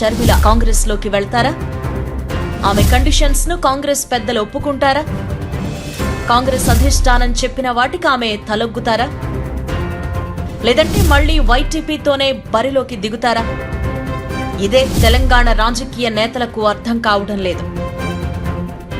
షర్మిల కాంగ్రెస్లోకి వెళ్తారా? ఆమె కండిషన్స్ను కాంగ్రెస్ పెద్దలు ఒప్పుకుంటారా? కాంగ్రెస్ అధిష్టానం చెప్పిన వాటికి ఆమె తలొగ్గుతారా? లేదంటే మళ్ళీ వైటీపీతోనే బరిలోకి దిగుతారా? ఇదే తెలంగాణ రాజకీయ నేతలకు అర్థం కావడం లేదు.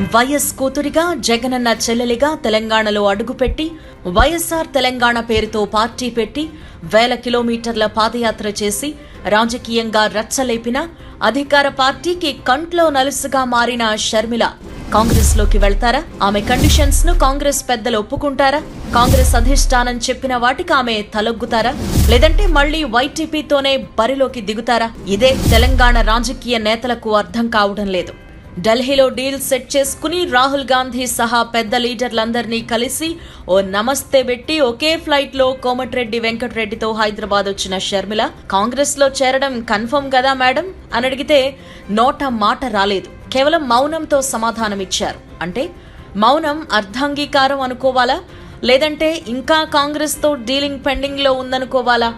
వైఎస్ కూతురిగా జగనన్న చెల్లెలిగా తెలంగాణలో అడుగుపెట్టి వైఎస్ఆర్ తెలంగాణ పేరుతో పార్టీ పెట్టి వేల కిలోమీటర్ల పాదయాత్ర చేసి రాజకీయంగా రచ్చలేపిన అధికార పార్టీకి కంట్లో నలుసుగా మారిన షర్మిల. కాంగ్రెస్లోకి వెళ్తారా? ఆమె కండిషన్స్ను కాంగ్రెస్ పెద్దలు ఒప్పుకుంటారా? కాంగ్రెస్ అధిష్టానం చెప్పిన వాటికి ఆమె తలొగ్గుతారా? లేదంటే మళ్ళీ వైటీపీతోనే బరిలోకి దిగుతారా? ఇదే తెలంగాణ రాజకీయ నేతలకు అర్థం కావడం లేదు. ఢిల్లీలో డీల్ సెట్ చేసుకుని రాహుల్ గాంధీ సహా పెద్ద లీడర్లందరినీ కలిసి ఓ నమస్తే పెట్టి ఒకే ఫ్లైట్లో కోమటిరెడ్డి వెంకటరెడ్డితో హైదరాబాద్ వచ్చిన షర్మిల. కాంగ్రెస్లో చేరడం కన్ఫర్మ్ కదా మేడం? అని అడిగితే నోట మాట రాలేదు. కేవలం మౌనంతో సమాధానమిచ్చారు అంటే మౌనం అర్ధాంగీకారం అనుకోవాలా? లేదంటే ఇంకా కాంగ్రెస్తో డీలింగ్ పెండింగ్లో ఉందనుకోవాలా?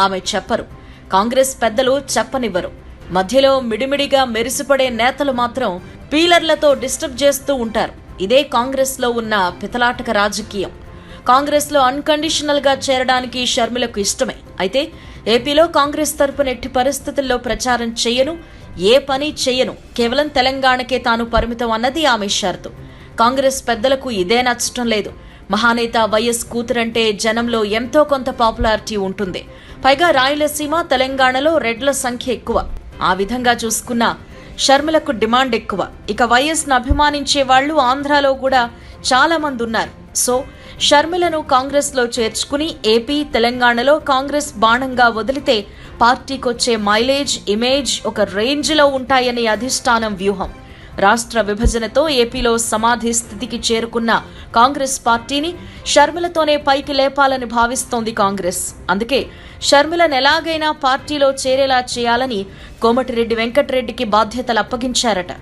ఆమె చెప్పరు. కాంగ్రెస్ పెద్దలు చెప్పనివ్వరు. మధ్యలో మిడిమిడిగా మెరిసిపడే నేతలు మాత్రం పీలర్లతో డిస్టర్బ్ చేస్తూ ఉంటారు. ఇదే కాంగ్రెస్లో ఉన్న పితలాటక రాజకీయం. కాంగ్రెస్లో అన్కండిషనల్గా చేరడానికి షర్మిలకు ఇష్టమే. అయితే ఏపీలో కాంగ్రెస్ తరపున ఎట్టి పరిస్థితుల్లో ప్రచారం చేయను ఏ పని చేయను కేవలం తెలంగాణకే తాను పరిమితం అన్నది ఆమె షరతు. కాంగ్రెస్ పెద్దలకు ఇదే నచ్చటం లేదు. మహానేత వైఎస్ కూతురంటే జనంలో ఎంతో కొంత పాపులారిటీ ఉంటుంది. పైగా రాయలసీమ తెలంగాణలో రెడ్ల సంఖ్య ఎక్కువ. ఆ విధంగా చూసుకున్నా షర్మిలకు డిమాండ్ ఎక్కువ. ఇక వైఎస్ను అభిమానించే వాళ్ళు ఆంధ్రాలో కూడా చాలామంది ఉన్నారు. సో షర్మిలను కాంగ్రెస్లో చేర్చుకుని ఏపీ తెలంగాణలో కాంగ్రెస్ బాణంగా వదిలితే పార్టీకొచ్చే మైలేజ్ ఇమేజ్ ఒక రేంజ్లో ఉంటాయనే అధిష్టానం వ్యూహం. రాష్ట్ర విభజనతో ఏపీలో సమాధి స్థితికి చేరుకున్న కాంగ్రెస్ పార్టీని షర్మిలతోనే పైకి లేపాలని భావిస్తోంది కాంగ్రెస్. అందుకే షర్మిలను ఎలాగైనా పార్టీలో చేరేలా చేయాలని కోమటిరెడ్డి వెంకటరెడ్డికి బాధ్యతలు అప్పగించారట.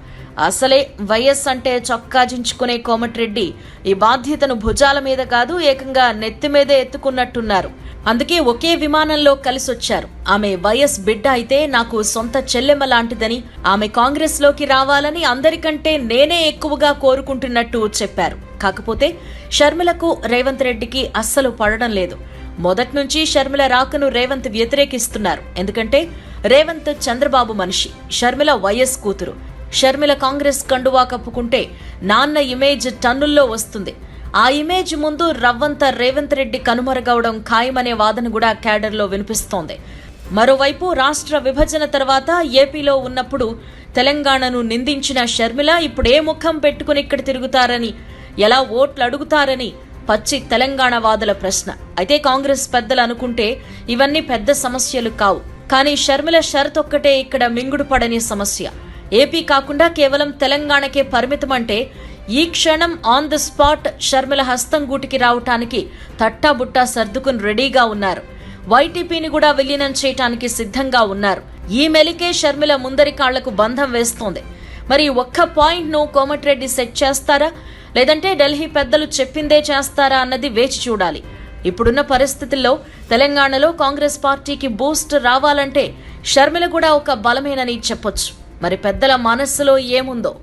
అసలే వైఎస్ అంటే చొక్కాజించుకునే కోమటిరెడ్డి ఈ బాధ్యతను భుజాల మీద కాదు ఏకంగా నెత్తి మీదే ఎత్తుకున్నట్టున్నారు. అందుకే ఒకే విమానంలో కలిసొచ్చారు. ఆమె వైఎస్ బిడ్డ అయితే నాకు సొంత చెల్లెమ్మ లాంటిదని ఆమె కాంగ్రెస్లోకి రావాలని అందరికంటే నేనే ఎక్కువగా కోరుకుంటున్నట్టు చెప్పారు. కాకపోతే షర్మిలకు రేవంత్ రెడ్డికి అస్సలు పడడం లేదు. మొదట్నుంచి షర్మిల రాకను రేవంత్ వ్యతిరేకిస్తున్నారు. ఎందుకంటే రేవంత్ చంద్రబాబు మనిషి షర్మిల వైఎస్ కూతురు. షర్మిల కాంగ్రెస్ కండువా కప్పుకుంటే నాన్న ఇమేజ్ టన్నుల్లో వస్తుంది. ఆ ఇమేజ్ ముందు రవ్వంత రేవంత్ రెడ్డి కనుమరుగవడం ఖాయమనే వాదన కూడా క్యాడర్లో వినిపిస్తోంది. మరోవైపు రాష్ట్ర విభజన తర్వాత ఏపీలో ఉన్నప్పుడు తెలంగాణను నిందించిన షర్మిల ఇప్పుడు ఏ ముఖం పెట్టుకుని ఇక్కడ తిరుగుతారని ఎలా ఓట్లు అడుగుతారని పచ్చి తెలంగాణ వాదుల ప్రశ్న. అయితే కాంగ్రెస్ పెద్దలు అనుకుంటే ఇవన్నీ పెద్ద సమస్యలు కావు. కానీ షర్మిల షరత్ ఒక్కటే ఇక్కడ మింగుడు పడని సమస్య. ఏపీ కాకుండా కేవలం తెలంగాణకే పరిమితం అంటే ఈ క్షణం ఆన్ ద స్పాట్ షర్మిల హస్తం గూటికి రావటానికి తట్టాబుట్టా సర్దుకుని రెడీగా ఉన్నారు. వైటీపీని కూడా విలీనం చేయటానికి సిద్ధంగా ఉన్నారు. ఈ మెలికే షర్మిల ముందరి కాళ్ళకు బంధం వేస్తోంది. మరి ఒక్క పాయింట్ను కోమటిరెడ్డి సెట్ చేస్తారా? లేదంటే ఢిల్లీ పెద్దలు చెప్పిందే చేస్తారా అన్నది వేచి చూడాలి. ఇప్పుడున్న పరిస్థితుల్లో తెలంగాణలో కాంగ్రెస్ పార్టీకి బూస్ట్ రావాలంటే షర్మిల కూడా ఒక బలమేనని చెప్పొచ్చు. మరి పెద్దల మనస్సులో ఏముందో?